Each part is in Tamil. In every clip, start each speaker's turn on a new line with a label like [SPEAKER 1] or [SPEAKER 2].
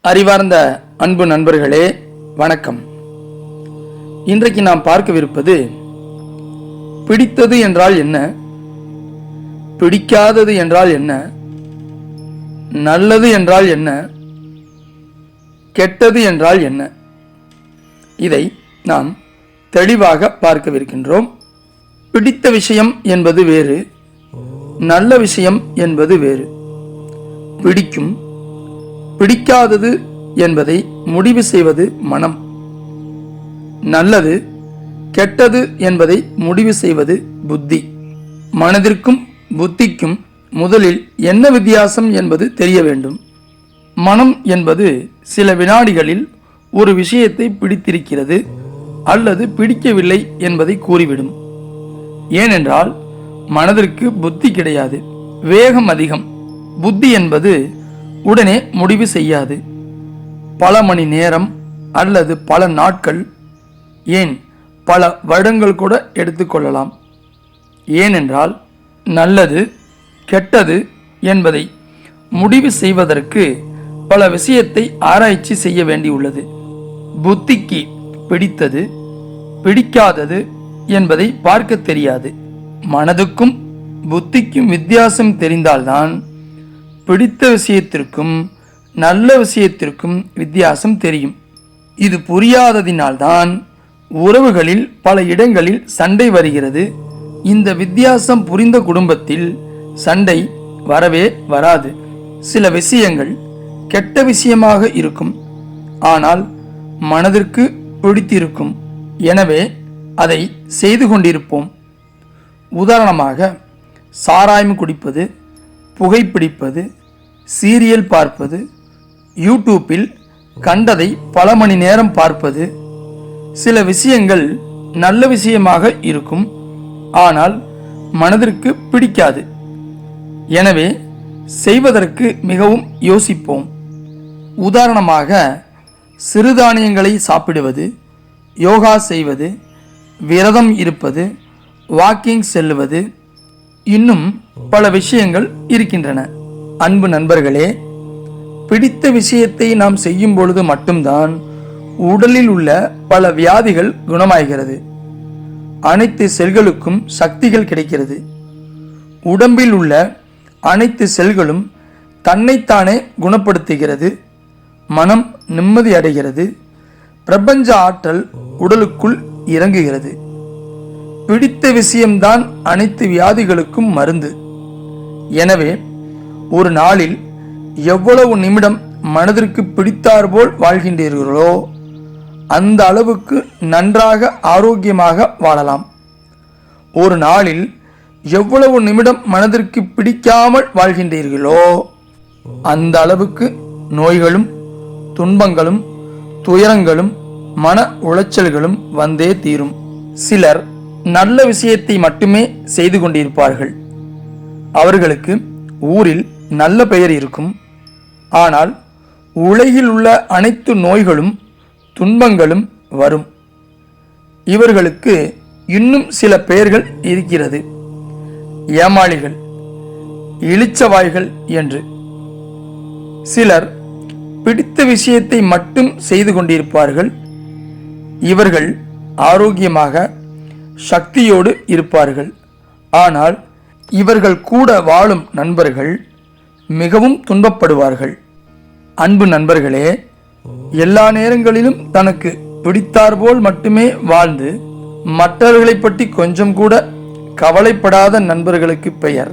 [SPEAKER 1] அறிவார்ந்த அன்பு நண்பர்களே வணக்கம். இன்றைக்கு நாம் பார்க்கவிருப்பது பிடித்தது என்றால் என்ன? பிடிக்காதது என்றால் என்ன? நல்லது என்றால் என்ன? கெட்டது என்றால் என்ன? இதை நாம் தெளிவாக பார்க்கவிருக்கின்றோம். பிடித்த விஷயம் என்பது வேறு நல்ல விஷயம் என்பது வேறு. பிடிக்கும் பிடிக்காதது என்பதை முடிவு செய்வது மனம். நல்லது கெட்டது என்பதை முடிவு செய்வது புத்தி. மனதிற்கும் புத்திக்கும் முதலில் என்ன வித்தியாசம் என்பது தெரிய வேண்டும். மனம் என்பது சில வினாடிகளில் ஒரு விஷயத்தை பிடித்திருக்கிறது அல்லது பிடிக்கவில்லை என்பதை கூறிவிடும். ஏனென்றால் மனதிற்கு புத்தி கிடையாது வேகம் அதிகம். புத்தி என்பது உடனே முடிவு செய்யாது. பல மணி நேரம் அல்லது பல நாட்கள் ஏன் பல வருடங்கள் கூட எடுத்துக்கொள்ளலாம் ஏனென்றால் நல்லது கெட்டது என்பதை முடிவு செய்வதற்கு பல விஷயத்தை ஆராய்ச்சி செய்ய வேண்டியுள்ளது. புத்திக்கு பிடித்தது பிடிக்காதது என்பதை பார்க்க தெரியாது. மனதுக்கும் புத்திக்கும் வித்தியாசம் தெரிந்தால்தான் பிடித்த விஷயத்திற்கும் நல்ல விஷயத்திற்கும் வித்தியாசம் தெரியும். இது புரியாததினால்தான் உறவுகளில் பல இடங்களில் சண்டை வருகிறது. இந்த வித்தியாசம் புரிந்த குடும்பத்தில் சண்டை வரவே வராது. சில விஷயங்கள் கெட்ட விஷயமாக இருக்கும். ஆனால் மனதிற்கு பிடித்திருக்கும். எனவே அதை செய்து கொண்டிருப்போம். உதாரணமாக சாராயம் குடிப்பது புகைப்பிடிப்பது சீரியல் பார்ப்பது யூடியூப்பில் கண்டதை பல மணி நேரம் பார்ப்பது சில விஷயங்கள் நல்ல விஷயமாக இருக்கும் ஆனால் மனதிற்கு பிடிக்காது. எனவே செய்வதற்கு மிகவும் யோசிப்போம். உதாரணமாக சிறுதானியங்களை சாப்பிடுவது யோகா செய்வது விரதம் இருப்பது வாக்கிங் செல்லுவது இன்னும் பல விஷயங்கள் இருக்கின்றன. அன்பு நண்பர்களே பிடித்த விஷயத்தை நாம் செய்யும் பொழுது மட்டும்தான் உடலில் உள்ள பல வியாதிகள் குணமாகிறது. அனைத்து செல்களுக்கும் சக்திகள் கிடைக்கிறது. உடம்பில் உள்ள அனைத்து செல்களும் தன்னைத்தானே குணப்படுத்துகிறது. மனம் நிம்மதி அடைகிறது. பிரபஞ்ச ஆற்றல் உடலுக்குள் இறங்குகிறது. பிடித்த விஷயம்தான் அனைத்து வியாதிகளுக்கும் மருந்து. எனவே ஒரு நாளில் எவ்வளவு நிமிடம் மனதிற்கு பிடித்தாற்போல் வாழ்கின்றீர்களோ அந்த அளவுக்கு நன்றாக ஆரோக்கியமாக வாழலாம். ஒரு நாளில் எவ்வளவு நிமிடம் மனதிற்கு பிடிக்காமல் வாழ்கின்றீர்களோ அந்த அளவுக்கு நோய்களும் துன்பங்களும் துயரங்களும் மன உளைச்சல்களும் வந்தே தீரும். சிலர் நல்ல விஷயத்தை மட்டுமே செய்து கொண்டிருப்பார்கள். அவர்களுக்கு ஊரில் நல்ல பெயர் இருக்கும். ஆனால் உலகில் உள்ள அனைத்து நோய்களும் துன்பங்களும் வரும். இவர்களுக்கு இன்னும் சில பெயர்கள் இருக்கிறது. ஏமாளிகள் இளிச்சவாய்கள் என்று. சிலர் பிடித்த விஷயத்தை மட்டும் செய்து கொண்டிருப்பார்கள். இவர்கள் ஆரோக்கியமாக சக்தியோடு இருப்பார்கள். ஆனால் இவர்கள் கூட வாழும் நண்பர்கள் மிகவும் துன்பப்படுவார்கள். அன்பு நண்பர்களே எல்லா நேரங்களிலும் தனக்கு பிடித்தாற்போல் மட்டுமே வாழ்ந்து மற்றவர்களை பற்றி கொஞ்சம் கூட கவலைப்படாத நண்பர்களுக்கு பெயர்.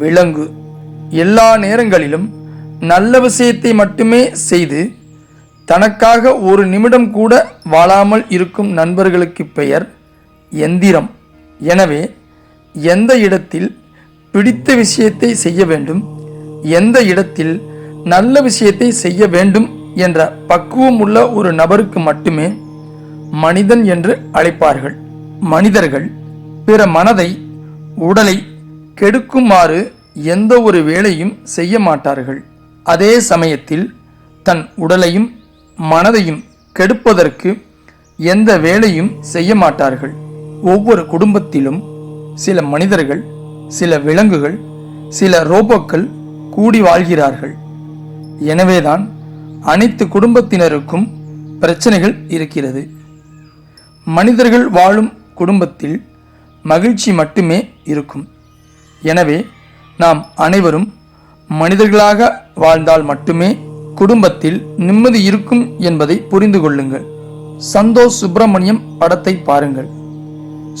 [SPEAKER 1] விலங்கு. எல்லா நேரங்களிலும் நல்ல விஷயத்தை மட்டுமே செய்து தனக்காக ஒரு நிமிடம் கூட வாழாமல் இருக்கும் நண்பர்களுக்கு பெயர் எந்திரம். எனவே எந்த இடத்தில் பிடித்த விஷயத்தை செய்ய வேண்டும் எந்த இடத்தில் நல்ல விஷயத்தை செய்ய வேண்டும் என்ற பக்குவம் உள்ள ஒரு நபருக்கு மட்டுமே மனிதன் என்று அழைப்பார்கள். மனிதர்கள் பிற மனதை உடலை கெடுக்குமாறு எந்த ஒரு வேலையும் செய்ய மாட்டார்கள். அதே சமயத்தில் தன் உடலையும் மனதையும் கெடுப்பதற்கு எந்த வேலையும் செய்ய மாட்டார்கள். ஒவ்வொரு குடும்பத்திலும் சில மனிதர்கள் சில விலங்குகள் சில ரோபோக்கள் கூடி வாழ்கிறார்கள். எனவேதான் அனைத்து குடும்பத்தினருக்கும் பிரச்சனைகள் இருக்கிறது. மனிதர்கள் வாழும் குடும்பத்தில் மகிழ்ச்சி மட்டுமே இருக்கும். எனவே நாம் அனைவரும் மனிதர்களாக வாழ்ந்தால் மட்டுமே குடும்பத்தில் நிம்மதி இருக்கும் என்பதை புரிந்து கொள்ளுங்கள். சந்தோஷ் சுப்பிரமணியம் படத்தை பாருங்கள்.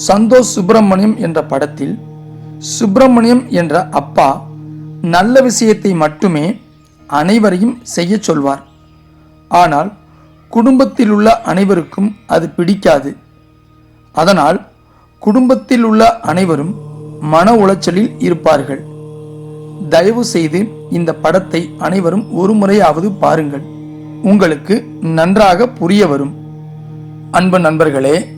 [SPEAKER 1] சந்தோஷ் சுப்பிரமணியம் என்ற படத்தில் சுப்பிரமணியம் என்ற அப்பா நல்ல விஷயத்தை மட்டுமே அனைவரையும் செய்யச் சொல்வார். ஆனால் குடும்பத்தில் உள்ள அனைவருக்கும் அது பிடிக்காது. அதனால் குடும்பத்தில் உள்ள அனைவரும் மன உளைச்சலில் இருப்பார்கள். தயவு செய்து இந்த படத்தை அனைவரும் ஒரு முறையாவது பாருங்கள். உங்களுக்கு நன்றாக புரிய வரும். அன்பு நண்பர்களே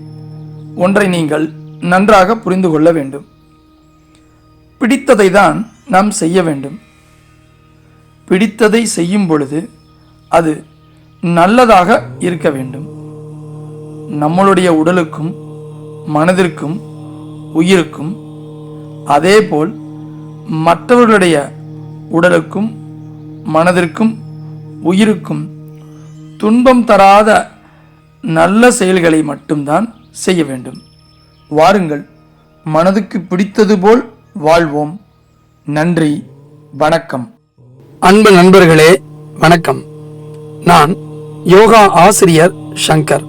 [SPEAKER 1] ஒன்றை நீங்கள் நன்றாக புரிந்து கொள்ள வேண்டும். பிடித்ததை தான் நாம் செய்ய வேண்டும். பிடித்ததை செய்யும் பொழுது அது நல்லதாக இருக்க வேண்டும். நம்மளுடைய உடலுக்கும் மனதிற்கும் உயிருக்கும் அதேபோல் மற்றவர்களுடைய உடலுக்கும் மனதிற்கும் உயிருக்கும் துன்பம் தராத நல்ல செயல்களை மட்டும்தான் செய்ய வேண்டும். வாருங்கள் மனதுக்கு பிடித்தது போல் வாழ்வோம். நன்றி. வணக்கம். அன்பு நண்பர்களே வணக்கம். நான் யோகா ஆசிரியர் சங்கர்.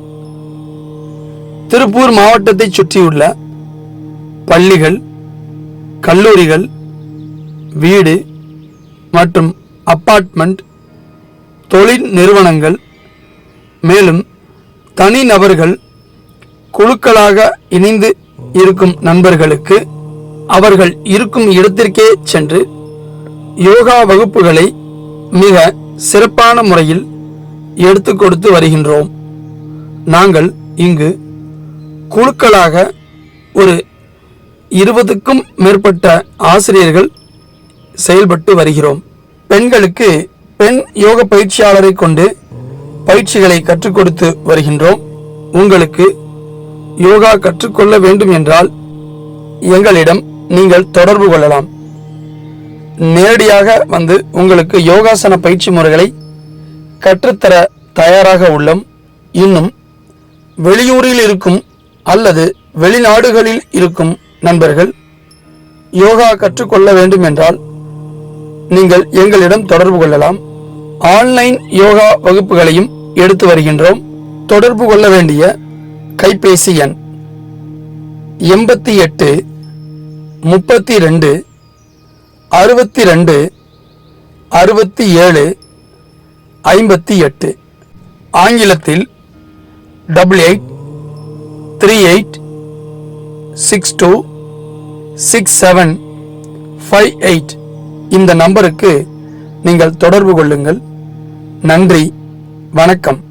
[SPEAKER 1] திருப்பூர் மாவட்டத்தைச் சுற்றியுள்ள பள்ளிகள் கல்லூரிகள் வீடு மற்றும் அப்பார்ட்மெண்ட் தொழில் நிறுவனங்கள் மேலும் தனிநபர்கள் குழுக்களாக இணைந்து இருக்கும் நண்பர்களுக்கு அவர்கள் இருக்கும் இடத்திற்கே சென்று யோகா வகுப்புகளை மிக சிறப்பான முறையில் எடுத்து கொடுத்து வருகின்றோம். நாங்கள் இங்கு குழுக்களாக ஒரு இருபதுக்கும் மேற்பட்ட ஆசிரியர்கள் செயல்பட்டு வருகிறோம். பெண்களுக்கு பெண் யோக பயிற்சியாளரை கொண்டு பயிற்சிகளை கற்றுக் கொடுத்து வருகின்றோம். உங்களுக்கு யோகா கற்றுக்கொள்ள வேண்டும் என்றால் எங்களிடம் நீங்கள் தொடர்பு கொள்ளலாம். நேரடியாக வந்து உங்களுக்கு யோகாசன பயிற்சி முறைகளை கற்றுத்தர தயாராக உள்ளோம். இன்னும் வெளியூரில் இருக்கும் அல்லது வெளிநாடுகளில் இருக்கும் நண்பர்கள் யோகா கற்றுக்கொள்ள வேண்டும் என்றால் நீங்கள் எங்களிடம் தொடர்பு கொள்ளலாம். ஆன்லைன் யோகா வகுப்புகளையும் எடுத்து வருகின்றோம். தொடர்பு கொள்ள வேண்டிய கைபேசி எண் எண்பத்தி எட்டு முப்பத்தி ரெண்டு அறுபத்தி ரெண்டு அறுபத்தி ஏழு ஐம்பத்தி எட்டு ஆங்கிலத்தில் double eight three eight six two six seven five eight இந்த நம்பருக்கு நீங்கள் தொடர்பு கொள்ளுங்கள். நன்றி வணக்கம்.